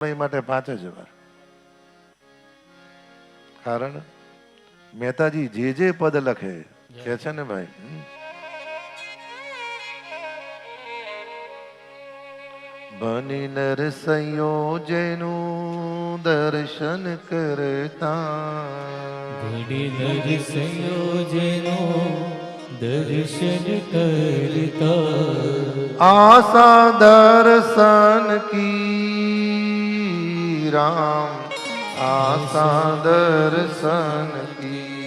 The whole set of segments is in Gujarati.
માટે પાંચ વાર કારણ મહેતાજી જે જે પદ લખે કે છે ને ભાઈ. બની નર સંયોજનું દર્શન કરતા. બની નર સંયોજનો દર્શન કરતા. આશા દર્શન કી રામ આશા દર્શન કી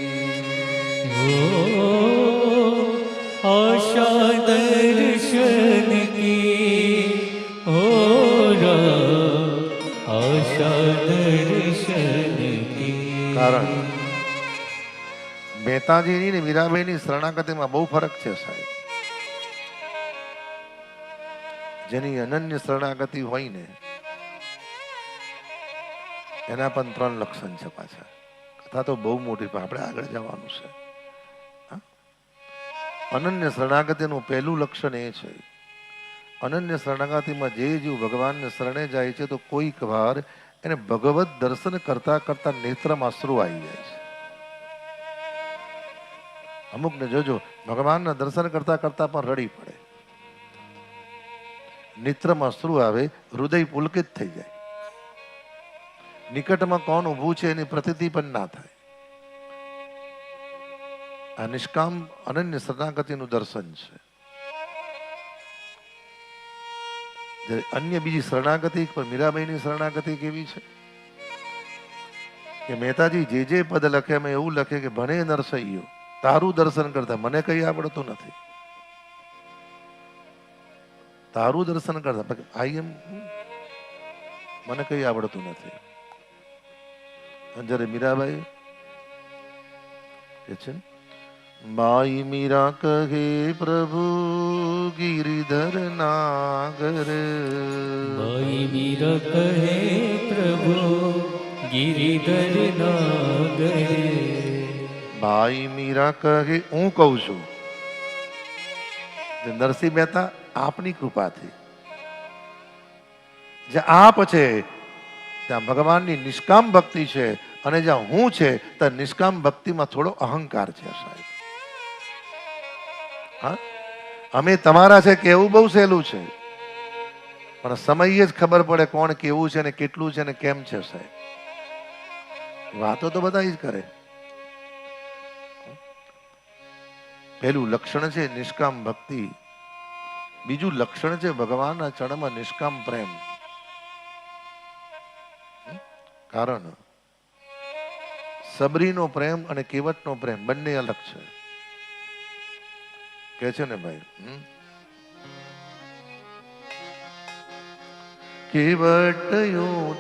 આશા દર્શન કી હો આશા દર્શન કી કારણ મહેતાજીની ને મીરાબાઈની શરણાગતિમાં બહુ ફરક છે સાહેબ જેની અનન્ય શરણાગતિ હોય ને એના પણ ત્રણ લક્ષણ છે પાછા. કથા તો બહુ મોટી પણ આપણે આગળ જવાનું છે? અનન્ય શરણાગતિનું પહેલું લક્ષણ એ છે. અનન્ય શરણાગતિમાં જે જીવ ભગવાનને શરણે જાય છે, તો કોઈક વાર એને ભગવત દર્શન કરતા કરતા નેત્રમાં અશ્રુ આવી જાય છે. અમુકને જોજો, ભગવાનના દર્શન કરતા કરતા પણ રડી પડે. નેત્રમાં અશ્રુ આવે, હૃદય પુલકિત થઈ જાય. નિકટમાં કોણ ઊભું છે એની પ્રતીતિ પણ ના થાય. આ નિષ્કામ અનન્ય શરણાગતિનું દર્શન છે. અન્ય બીજી શરણાગતિ પણ મીરાબાઈની શરણાગતિ કેવી છે? કે મહેતાજી જે જે પદ લખે, એમાં એવું લખે કે ભણે નરસૈયો, તારું દર્શન કરતા મને કઈ આવડતું નથી. તારું દર્શન કરતા આઈ એમ મને કઈ આવડતું નથી. અને જ્યારે મીરાબાઈ કે છે માઈ મીરા કહે પ્રભુ ગિરિધર નાગર. માઈ મીરા કહે પ્રભુ ગિરિધર નાગર. ભાઈ મીરા કહે હું કહું છું નરસિંહ મહેતા આપની કૃપાથી જે આપ છે ત્યાં ભગવાનની નિષ્કામ ભક્તિ છે અને જ્યાં હું છે, ત્યાં નિષ્કામ ભક્તિમાં થોડો અહંકાર છે સાહેબ. હા? અમે તમારા છે કેવું બહુ સહેલું છે. પણ સમયે જ ખબર પડે કોણ કેવું છે ને કેટલું છે ને કેમ છે સાહેબ. વાતો તો બધા જ કરે. પહેલું લક્ષણ છે નિષ્કામ ભક્તિ. બીજું લક્ષણ છે ભગવાનના ચરણમાં નિષ્કામ પ્રેમ. કારણ. સબરીનો પ્રેમ અને કેવટનો પ્રેમ બંને અલગ છે. કે છે ને ભાઈ? કેવટ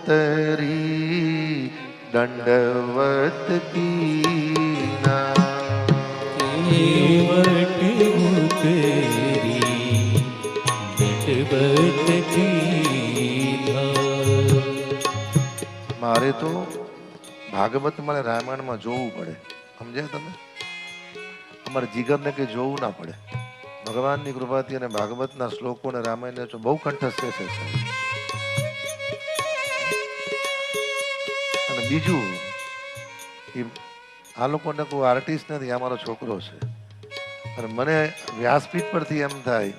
તરી દંડવત કીના મારે તો ભાગવત મારે રામાયણમાં જોવું પડે. સમજ્યા તમે? અમારે જીગરને કંઈ જોવું ના પડે. ભગવાનની કૃપાથી અને ભાગવતના શ્લોકો અને રામાયણને બહુ કંઠસ્થ છે અને બીજું એ આ લોકોને કોઈ આર્ટિસ્ટ નથી, આ મારો છોકરો છે. અને મને વ્યાસપીઠ પરથી એમ થાય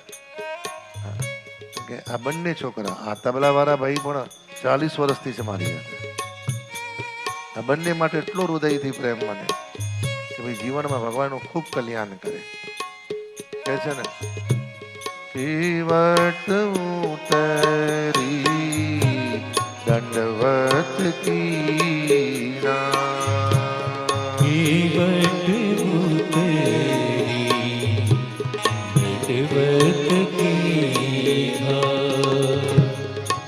કે આ બંને છોકરા, આ તબલાવાળા ભાઈ પણ ચાલીસ વર્ષથી છે મારી સાથે. આ બંને માટે એટલો હૃદયથી પ્રેમ મને કે ભાઈ જીવનમાં ભગવાનનું ખૂબ કલ્યાણ કરે. કે છે ને? ઉતરી દંડવત ઉતરી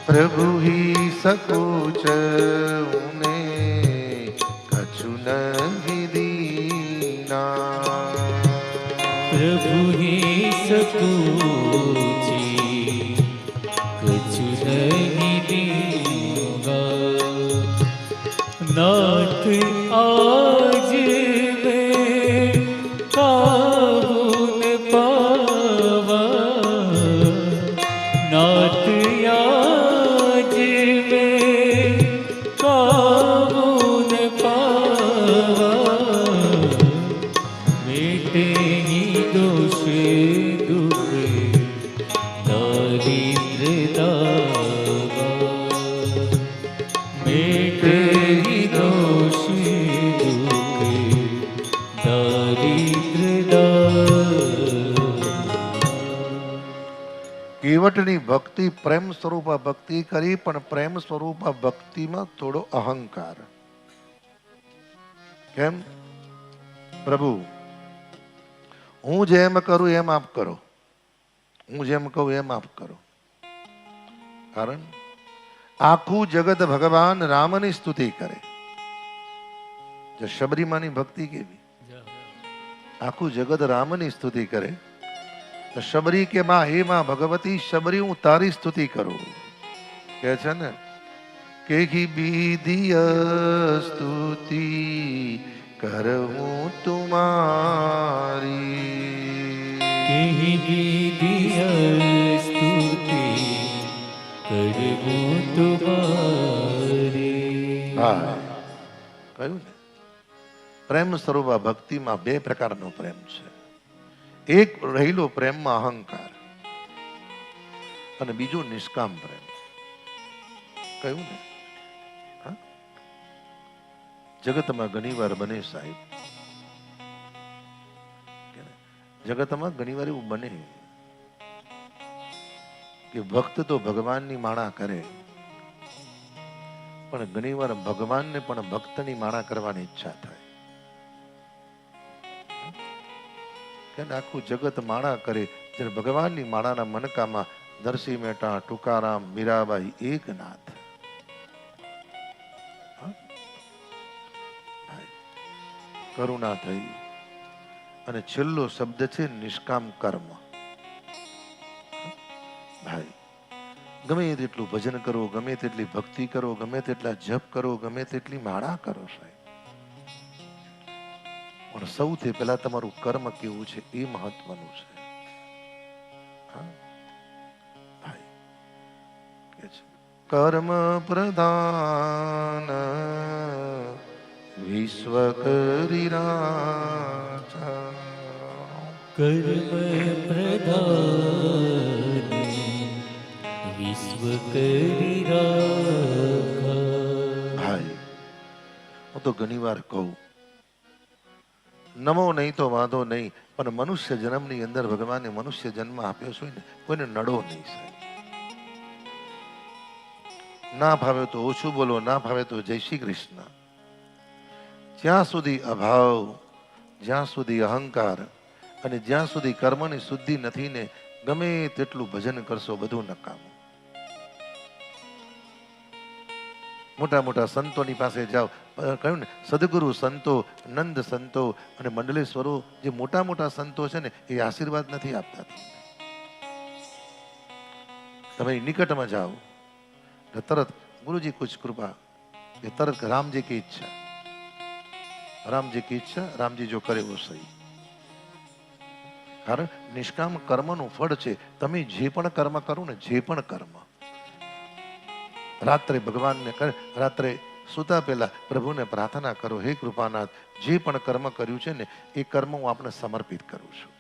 પ્રભુ હી સકોચ સકુચી કछु નહીં દીગા નાથ આજ મેં કાબુન પાવા નાથ વિકટની ભક્તિ પ્રેમ સ્વરૂપ ભક્તિ કરી પણ પ્રેમ સ્વરૂપ ભક્તિમાં થોડો અહંકાર. કેમ? પ્રભુ હું જેમ કરું એમ આપ કરો. હું જેમ કહું એમ આપ કરો. કારણ આખું જગત ભગવાન રામની સ્તુતિ કરે. જો શબરીમાની ભક્તિ કેવી? આખું જગત રામની સ્તુતિ કરે. તો શબરી કે માં હે માં ભગવતી શબરી હું તારી સ્તુતિ કરું. કે છે ને કે બીધિય સ્તુતિ કરું તુમારી. કેહી સ્તુતિ કરું તુમારી. હા. કહ્યું પ્રેમ સ્વરૂપ ભક્તિમાં બે પ્રકારનો પ્રેમ છે. એક રહેલો પ્રેમમાં અહંકાર અને બીજો નિષ્કામ પ્રેમ. કહ્યું ને? જગતમાં ઘણી વાર બને સાહેબ. જગતમાં ઘણી વાર એવું બને કે ભક્ત તો ભગવાનની માળા કરે, પણ ઘણીવાર ભગવાનને પણ ભક્તની માળા કરવાની ઈચ્છા થાય. કે ને આખું જગત માળા કરે. જ્યારે ભગવાનની માળાના મનકામાં નરસિંહ મહેતા ટુકારામ મીરાબાઈ એકનાથ. કરુણા થઈ. અને છેલ્લો શબ્દ છે નિષ્કામ કર્મ. ભાઈ, ગમે તેટલું ભજન કરો, ગમે તેટલી ભક્તિ કરો, ગમે તેટલા જપ કરો, ગમે તેટલી માળા કરો સાહેબ. પણ સૌથી પહેલા તમારું કર્મ કેવું છે એ મહત્વનું છે. કર્મ પ્રધાન વિશ્વ કરી કર્મ પ્રધાન વિશ્વ કરી ભાઈ હું તો ઘણી વાર કહું નમો નહીં તો વાંધો નહીં, પણ મનુષ્ય જન્મની અંદર ભગવાને મનુષ્ય જન્મ આપ્યો છે ને, કોઈને નડો નહીં ના ભાવે તો ઓછું બોલો, ના ભાવે તો જય શ્રી કૃષ્ણ. જ્યાં સુધી અભાવ, જ્યાં સુધી અહંકાર અને જ્યાં સુધી કર્મની શુદ્ધિ નથી ને, ગમે તેટલું ભજન કરશો બધું નકામું. મોટા મોટા સંતોની પાસે જાઓ. કહ્યું ને, સદગુરુ સંતો, નંદ સંતો અને મંડલેશ્વરો જે મોટા મોટા સંતો છે ને, એ આશીર્વાદ નથી આપતા. તમે નિકટમાં જાઓ. તરત ગુરુજી કુછ કૃપા. એ તરત રામજી કી ઈચ્છા. રામજી કી ઈચ્છા, રામજી જો કરે वो સહી. કારણ નિષ્કામ કર્મનું ફળ છે. તમે જે પણ કર્મ કરો ને, જે પણ કર્મ રાત્રે ભગવાનને કરે રાત્રે સુતા પહેલાં પ્રભુને પ્રાર્થના કરો, હે કૃપાનાથ, જે પણ કર્મ કર્યું છે ને, એ કર્મ હું આપણે સમર્પિત કરું છું.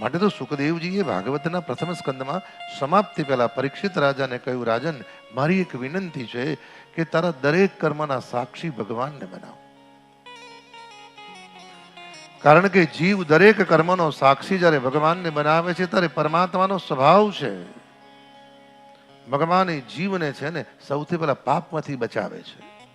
માટે તો સુખદેવજીએ ભાગવતના પ્રથમ સ્કંદમાં સમાપ્તિ પહેલા પરીક્ષિત રાજાને કહ્યું, રાજન, મારી એક વિનંતી છે કે તારા દરેક કર્મના સાક્ષી ભગવાનને બનાવ. કારણ કે જીવ દરેક કર્મનો સાક્ષી જ્યારે ભગવાનને બનાવે છે, ત્યારે પરમાત્માનો સ્વભાવ છે. ભગવાન એ જીવને છે ને સૌથી પહેલા પાપમાંથી બચાવે છે.